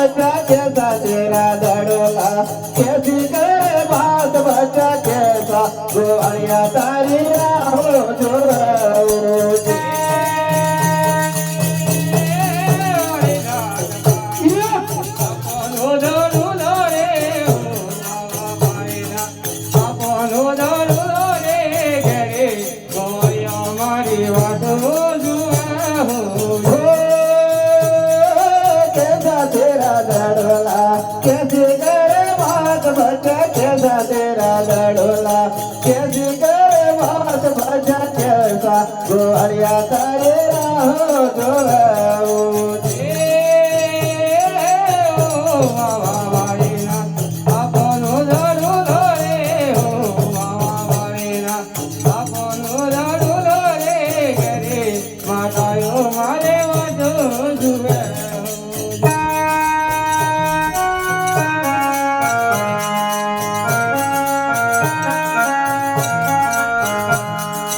बच्चा कैसा तेरा दड़ोला कैसी करे बात बच्चा कैसा? गोहरिया तारी हो जो Oh, no, no. त्याची करे भास भाज्या खेळचा तारे राहो जोळाऊ